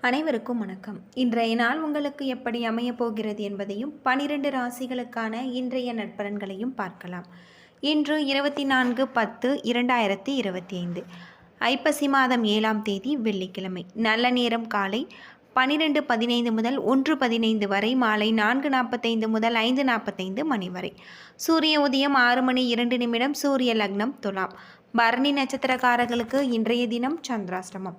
அனைவருக்கும் வணக்கம். இன்றைய நாள் உங்களுக்கு எப்படி அமையப் போகிறது என்பதையும் பனிரெண்டு ராசிகளுக்கான இன்றைய நட்பலன்களையும் பார்க்கலாம். இன்று இருபத்தி நான்கு பத்து இரண்டாயிரத்தி இருபத்தி ஐந்து ஐப்பசி மாதம் ஏழாம் தேதி வெள்ளிக்கிழமை. நல்ல நேரம் காலை பனிரெண்டு பதினைந்து முதல் ஒன்று பதினைந்து வரை மாலை நான்கு நாற்பத்தைந்து முதல் ஐந்து நாற்பத்தைந்து மணி வரை. சூரிய உதயம் ஆறு மணி இரண்டு நிமிடம் சூரிய லக்னம் துலாம். பரணி நட்சத்திரக்காரர்களுக்கு இன்றைய தினம் சந்திராஷ்டமம்.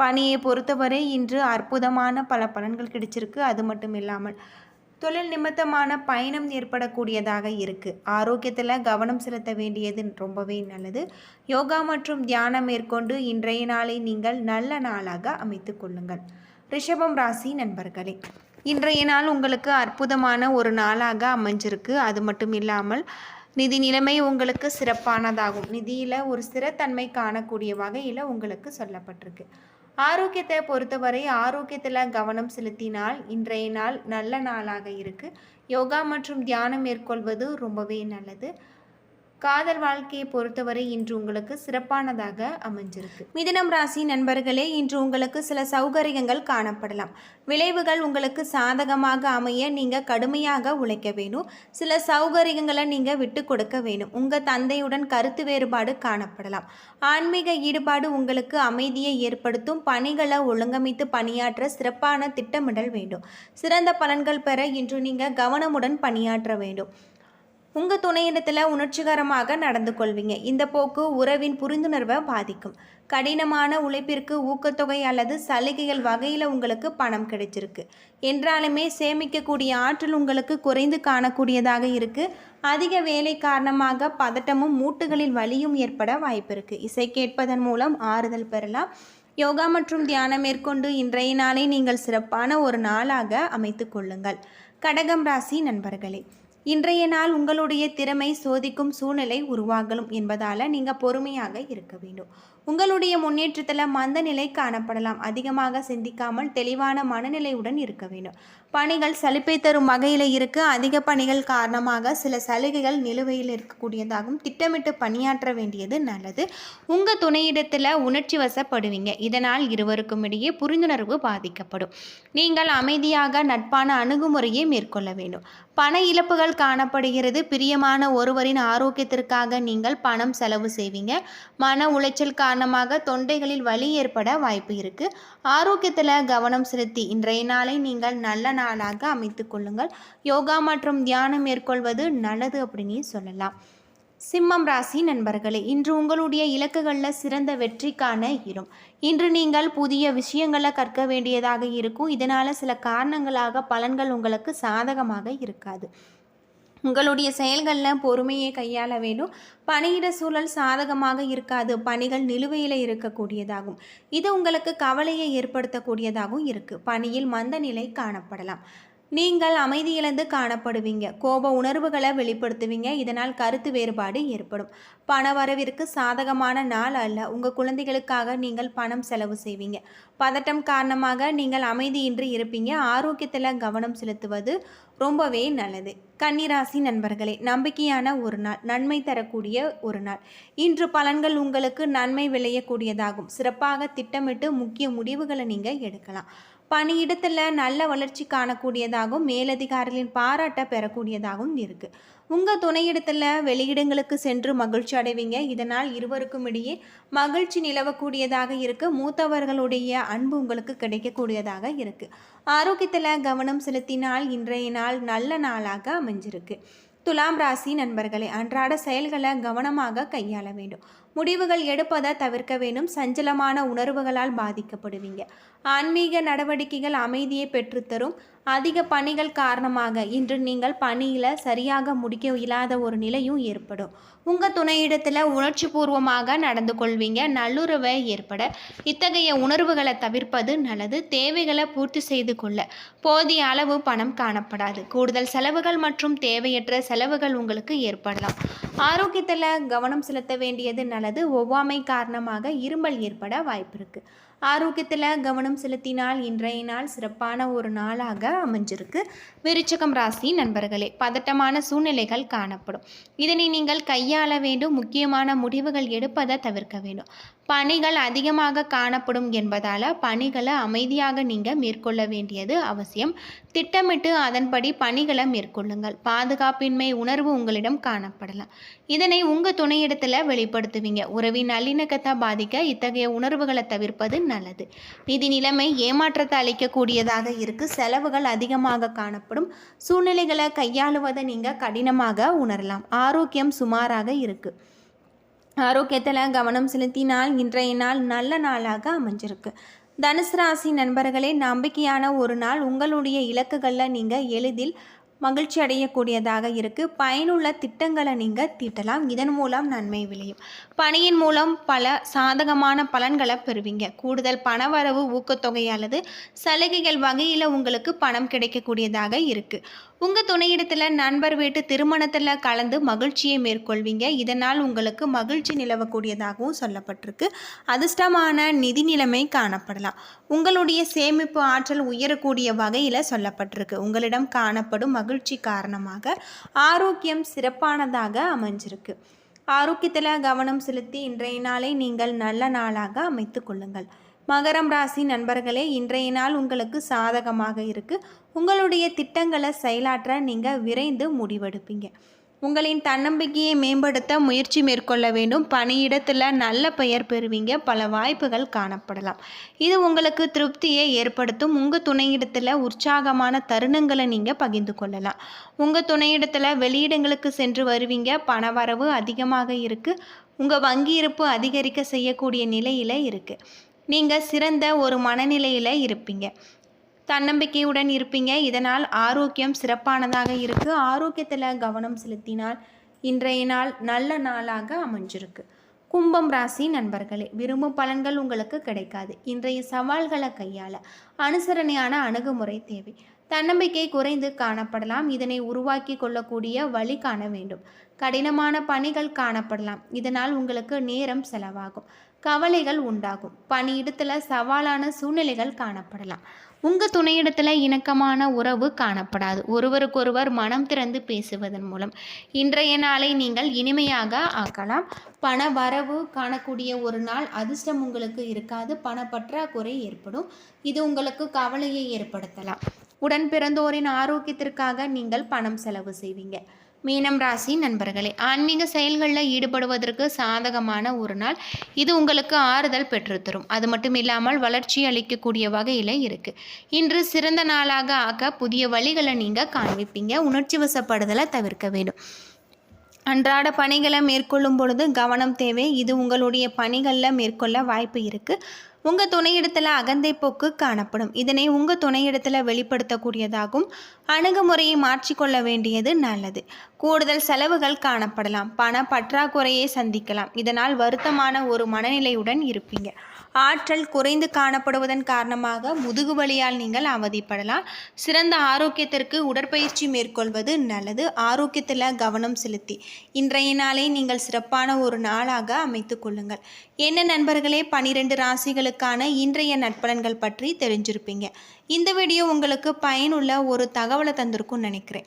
பணியை பொறுத்தவரை இன்று அற்புதமான பல பலன்கள் கிடைச்சிருக்கு. அது மட்டும் இல்லாமல் தொழில் நிமித்தமான பயணம் ஏற்படக்கூடியதாக இருக்குது ஆரோக்கியத்தில் கவனம் செலுத்த வேண்டியது ரொம்பவே நல்லது. யோகா மற்றும் தியானம் மேற்கொண்டு இன்றைய நாளை நீங்கள் நல்ல நாளாக அமைத்து கொள்ளுங்கள். ரிஷபம் ராசி நண்பர்களே இன்றைய நாள் உங்களுக்கு அற்புதமான ஒரு நாளாக அமைஞ்சிருக்கு. அது மட்டும் இல்லாமல் நிதி நிலைமை உங்களுக்கு சிறப்பானதாகும். நிதியில் ஒரு ஸ்திரத்தன்மை காணக்கூடிய வகையில் உங்களுக்கு சொல்லப்பட்டிருக்கு. ஆரோக்கியத்தை பொறுத்தவரை ஆரோக்கியத்தில் கவனம் செலுத்தினால் இன்றைய நாள் நல்ல நாளாக இருக்குது யோகா மற்றும் தியானம் மேற்கொள்வது ரொம்பவே நல்லது. காதல் வாழ்க்கையை பொறுத்தவரை இன்று உங்களுக்கு சிறப்பானதாக அமைஞ்சிருக்கு. மிதனம் ராசி நண்பர்களே இன்று உங்களுக்கு சில சௌகரியங்கள் காணப்படலாம். விளைவுகள் உங்களுக்கு சாதகமாக அமைய நீங்கள் கடுமையாக உழைக்க வேணும். சில சௌகரியங்களை நீங்கள் விட்டு கொடுக்க வேணும். உங்கள் தந்தையுடன் கருத்து வேறுபாடு காணப்படலாம். ஆன்மீக ஈடுபாடு உங்களுக்கு அமைதியை ஏற்படுத்தும். பணிகளை ஒழுங்கமைத்து பணியாற்ற சிறப்பான திட்டமிடல் வேண்டும். சிறந்த பலன்கள் பெற இன்று நீங்கள் கவனமுடன் பணியாற்ற வேண்டும். உங்கள் துணையிடத்தில் உணர்ச்சிகரமாக நடந்து கொள்வீங்க. இந்த போக்கு உறவின் புரிந்துணர்வை பாதிக்கும். கடினமான உழைப்பிற்கு ஊக்கத்தொகை அல்லது சலுகைகள் வகையில் உங்களுக்கு பணம் கிடைச்சிருக்கு. என்றாலுமே சேமிக்கக்கூடிய ஆற்றல் உங்களுக்கு குறைந்து காணக்கூடியதாக இருக்குது அதிக வேலை காரணமாக பதட்டமும் மூட்டுகளில் வலியும் ஏற்பட வாய்ப்பு இருக்குது இசை கேட்பதன் மூலம் ஆறுதல் பெறலாம். யோகா மற்றும் தியானம் மேற்கொண்டு இன்றைய நாளை நீங்கள் சிறப்பான ஒரு நாளாக அமைத்து கொள்ளுங்கள். கடகம் ராசி நண்பர்களே இன்றைய நாள் உங்களுடைய திறமை சோதிக்கும் சூழ்நிலை உருவாகலும் என்பதால் நீங்கள் பொறுமையாக இருக்க வேண்டும். உங்களுடைய முன்னேற்றத்தில் மந்த நிலை காணப்படலாம். அதிகமாக சிந்திக்காமல் தெளிவான மனநிலையுடன் இருக்க வேண்டும். பணிகள் சலிப்பை தரும் வகையில் இருக்க. அதிக பணிகள் காரணமாக சில சலுகைகள் நிலுவையில் இருக்கக்கூடியதாகவும் திட்டமிட்டு பணியாற்ற வேண்டியது நல்லது. உங்கள் துணையிடத்தில் உணர்ச்சி வசப்படுவீங்க. இதனால் இருவருக்கும் இடையே புரிந்துணர்வு பாதிக்கப்படும். நீங்கள் அமைதியாக நட்பான அணுகுமுறையை மேற்கொள்ள வேண்டும். பண இழப்புகள் காணப்படுகிறது. பிரியமான ஒருவரின் ஆரோக்கியத்திற்காக நீங்கள் பணம் செலவு செய்வீங்க. மன உளைச்சல் காரணமாக தொண்டைகளில் வலி ஏற்பட வாய்ப்பு இருக்குது ஆரோக்கியத்தில் கவனம் செலுத்தி இன்றைய நாளை நீங்கள் நல்ல நாளாக அமைத்து கொள்ளுங்கள். யோகா மற்றும் தியானம் மேற்கொள்வது நல்லது அப்படின்னு சொல்லலாம். சிம்மம் ராசி நண்பர்களே இன்று உங்களுடைய இலக்குகளில் சிறந்த வெற்றிக்கான இரும். இன்று நீங்கள் புதிய விஷயங்களை கற்க வேண்டியதாக இருக்கும். இதனால் சில காரணங்களாக பலன்கள் உங்களுக்கு சாதகமாக இருக்காது. உங்களுடைய செயல்களில் பொறுமையை கையாள வேண்டும். பணியிட சூழல் சாதகமாக இருக்காது. பணிகள் நிலுவையில் இருக்கக்கூடியதாகும். இது உங்களுக்கு கவலையை ஏற்படுத்தக்கூடியதாகவும் இருக்குது பணியில் மந்த நிலை காணப்படலாம். நீங்கள் அமைதியிழந்து காணப்படுவீங்க. கோப உணர்வுகளை வெளிப்படுத்துவீங்க. இதனால் கருத்து வேறுபாடு ஏற்படும். பண வரவிற்கு சாதகமான நாள் அல்ல. உங்கள் குழந்தைகளுக்காக நீங்கள் பணம் செலவு செய்வீங்க. பதட்டம் காரணமாக நீங்கள் அமைதியின்றி இருப்பீங்க. ஆரோக்கியத்தில் கவனம் செலுத்துவது ரொம்பவே நல்லது. கன்னிராசி நண்பர்களே நம்பிக்கையான ஒரு நாள் நன்மை தரக்கூடிய ஒரு நாள். இன்று பலன்கள் உங்களுக்கு நன்மை விளையக்கூடியதாகும். சிறப்பாக திட்டமிட்டு முக்கிய முடிவுகளை நீங்கள் எடுக்கலாம். பணியிடத்தில் நல்ல வளர்ச்சி காணக்கூடியதாகவும் மேலதிகாரிகளின் பாராட்டை பெறக்கூடியதாகவும் இருக்குது உங்கள் துணையிடத்தில் வெளியிடங்களுக்கு சென்று மகிழ்ச்சி அடைவீங்க. இதனால் இருவருக்கும் இடையே மகிழ்ச்சி நிலவக்கூடியதாக இருக்குது மூத்தவர்களுடைய அன்பு உங்களுக்கு கிடைக்கக்கூடியதாக இருக்குது ஆரோக்கியத்தில் கவனம் செலுத்தினால் இன்றைய நாள் நல்ல நாளாக அமைஞ்சிருக்கு. துலாம் ராசி நண்பர்களே அன்றாட செயல்களை கவனமாக கையாள வேண்டும். முடிவுகள் எடுப்பதை தவிர்க்க வேண்டும். சஞ்சலமான உணர்வுகளால் பாதிக்கப்படுவீங்க. ஆன்மீக நடவடிக்கைகள் அமைதியை பெற்றுத்தரும். அதிக பணிகள் காரணமாக இன்று நீங்கள் பணியில் சரியாக முடிக்க இல்லாத ஒரு நிலையும் ஏற்படும். உங்கள் துணையிடத்தில் உணர்ச்சி பூர்வமாக நடந்து கொள்வீங்க. நல்லுறவை ஏற்பட இத்தகைய உணர்வுகளை தவிர்ப்பது நல்லது. தேவைகளை பூர்த்தி செய்து கொள்ள போதிய அளவு பணம் காணப்படாது. கூடுதல் செலவுகள் மற்றும் தேவையற்ற செலவுகள் உங்களுக்கு ஏற்படலாம். ஆரோக்கியத்தில் கவனம் செலுத்த வேண்டியது நல்ல அல்லது ஒவ்வாமை காரணமாக இருமல் ஏற்பட வாய்ப்பு இருக்குது ஆரோக்கியத்தில் கவனம் செலுத்தினால் இன்றைய நாள் சிறப்பான ஒரு நாளாக அமைஞ்சிருக்கு. விருச்சகம் ராசி நண்பர்களே பதட்டமான சூழ்நிலைகள் காணப்படும். இதனை நீங்கள் கையாள வேண்டும் முக்கியமான முடிவுகள் எடுப்பதை தவிர்க்க வேண்டும். பணிகள் அதிகமாக காணப்படும் என்பதால் பணிகளை அமைதியாக நீங்கள் மேற்கொள்ள வேண்டியது அவசியம். திட்டமிட்டு அதன்படி பணிகளை மேற்கொள்ளுங்கள். பாதுகாப்பின்மை உணர்வு உங்களிடம் காணப்படலாம். இதனை உங்கள் துணையிடத்தில் வெளிப்படுத்துவீங்க. உறவின் நல்லிணக்கத்தை பாதிக்க இத்தகைய உணர்வுகளை தவிர்ப்பது நல்லது. நிதி நிலைமை ஏமாற்றத்தை அளிக்கக்கூடியதாக இருக்கு. செலவுகள் அதிகமாக காணப்படும். சூழ்நிலைகளை கையாளுவதை நீங்கள் கடினமாக உணரலாம். ஆரோக்கியம் சுமாராக இருக்குது ஆரோக்கியத்தில் கவனம் செலுத்தினால் இன்றைய நாள் நல்ல நாளாக அமைஞ்சிருக்கு. தனுசு ராசி நண்பர்களே நம்பிக்கையான ஒரு நாள் உங்களுடைய இலக்குகளில் நீங்கள் எளிதில் மகிழ்ச்சி அடையக்கூடியதாக இருக்குது பயனுள்ள திட்டங்களை நீங்கள் தீட்டலாம். இதன் மூலம் நன்மை விளையும். பணியின் மூலம் பல சாதகமான பலன்களை பெறுவீங்க. கூடுதல் பணவரவு ஊக்கத்தொகை அல்லது சலுகைகள் வகையில் உங்களுக்கு பணம் கிடைக்கக்கூடியதாக இருக்குது உங்கள் துணையிடத்தில் நண்பர் வீட்டு திருமணத்தில் கலந்து மகிழ்ச்சியை மேற்கொள்வீங்க. இதனால் உங்களுக்கு மகிழ்ச்சி நிலவக்கூடியதாகவும் சொல்லப்பட்டிருக்கு. அதிர்ஷ்டமான நிதி நிலைமை காணப்படலாம். உங்களுடைய சேமிப்பு ஆற்றல் உயரக்கூடிய வகையில் சொல்லப்பட்டிருக்கு. உங்களிடம் காணப்படும் மகிழ்ச்சி காரணமாக ஆரோக்கியம் சிறப்பானதாக அமைஞ்சிருக்கு. ஆரோக்கியத்தில் கவனம் செலுத்தி இன்றைய நாளை நீங்கள் நல்ல நாளாக அமைத்து கொள்ளுங்கள். மகரம் ராசி நண்பர்களே இன்றைய நாள் உங்களுக்கு சாதகமாக இருக்குது உங்களுடைய திட்டங்களை செயலாற்ற நீங்கள் விரைந்து முடிவெடுப்பீங்க. உங்களின் தன்னம்பிக்கையை மேம்படுத்த முயற்சி மேற்கொள்ள வேண்டும். பணியிடத்தில் நல்ல பெயர் பெறுவீங்க. பல வாய்ப்புகள் காணப்படலாம். இது உங்களுக்கு திருப்தியை ஏற்படுத்தும். உங்கள் துணையிடத்தில் உற்சாகமான தருணங்களை நீங்கள் பகிர்ந்து கொள்ளலாம். உங்கள் துணையிடத்தில் வெளியிடங்களுக்கு சென்று வருவீங்க. பணவரவு அதிகமாக இருக்குது உங்கள் வங்கி இருப்பு அதிகரிக்க செய்யக்கூடிய நிலையில் இருக்குது நீங்கள் சிறந்த ஒரு மனநிலையில் இருப்பீங்க. தன்னம்பிக்கையுடன் இருப்பீங்க. இதனால் ஆரோக்கியம் சிறப்பானதாக இருக்குது ஆரோக்கியத்தில் கவனம் செலுத்தினால் இன்றைய நாள் நல்ல நாளாக அமைஞ்சிருக்கு. கும்பம் ராசி நண்பர்களே விரும்பும் பலன்கள் உங்களுக்கு கிடைக்காது. இன்றைய சவால்களை கையாள அனுசரணையான அணுகுமுறை தேவை. தன்னம்பிக்கை குறைந்து காணப்படலாம். இதனை உருவாக்கி கொள்ளக்கூடிய வழி காண வேண்டும். கடினமான பணிகள் காணப்படலாம். இதனால் உங்களுக்கு நேரம் செலவாகும். கவலைகள் உண்டாகும். பணியிடத்தில் சவாலான சூழ்நிலைகள் காணப்படலாம். உங்கள் துணையிடத்தில் இணக்கமான உறவு காணப்படாது. ஒருவருக்கொருவர் மனம் திறந்து பேசுவதன் மூலம். இன்றைய நாளை நீங்கள் இனிமையாக ஆக்கலாம். பண வரவு காணக்கூடிய ஒரு நாள் அதிர்ஷ்டம் உங்களுக்கு இருக்காது. பண பற்றாக்குறை ஏற்படும். இது உங்களுக்கு கவலையை ஏற்படுத்தலாம். உடன் பிறந்தோரின் ஆரோக்கியத்திற்காக நீங்கள் பணம் செலவு செய்வீங்க. மீனம் ராசி நண்பர்களே ஆன்மீக செயல்களில் ஈடுபடுவதற்கு சாதகமான ஒரு நாள். இது உங்களுக்கு ஆறுதல் பெற்றுத்தரும். அது மட்டும் இல்லாமல் வளர்ச்சி அளிக்கக்கூடிய வகையில் இருக்குது இன்று சிறந்த நாளாக ஆக்க புதிய வழிகளை நீங்கள் காண்பிப்பீங்க. உணர்ச்சி வசப்படுதலை தவிர்க்க வேண்டும். அன்றாட பணிகளை மேற்கொள்ளும் பொழுது கவனம் தேவை. இது உங்களுடைய பணிகளில் மேற்கொள்ள வாய்ப்பு இருக்குது உங்கள் துணையிடத்தில் அகந்தை போக்கு காணப்படும். இதனை உங்கள் துணையிடத்தில் வெளிப்படுத்தக்கூடியதாகும். அணுகுமுறையை மாற்றிக்கொள்ள வேண்டியது நல்லது. கூடுதல் செலவுகள் காணப்படலாம். பண பற்றாக்குறையை சந்திக்கலாம். இதனால் வருத்தமான ஒரு மனநிலையுடன் இருப்பீங்க. ஆற்றல் குறைந்து காணப்படுவதன் காரணமாக முதுகு வலியால் நீங்கள் அவதிப்படலாம். சிறந்த ஆரோக்கியத்திற்கு உடற்பயிற்சி மேற்கொள்வது நல்லது. ஆரோக்கியத்தில் கவனம் செலுத்தி இன்றைய நாளை நீங்கள் சிறப்பான ஒரு நாளாக அமைத்து கொள்ளுங்கள். என்ன நண்பர்களே? பனிரெண்டு ராசிகளுக்கான இன்றைய நட்பலன்கள் பற்றி தெரிஞ்சிருப்பீங்க. இந்த வீடியோ உங்களுக்கு பயனுள்ள ஒரு தகவலை தந்திருக்கும்னு நினைக்கிறேன்.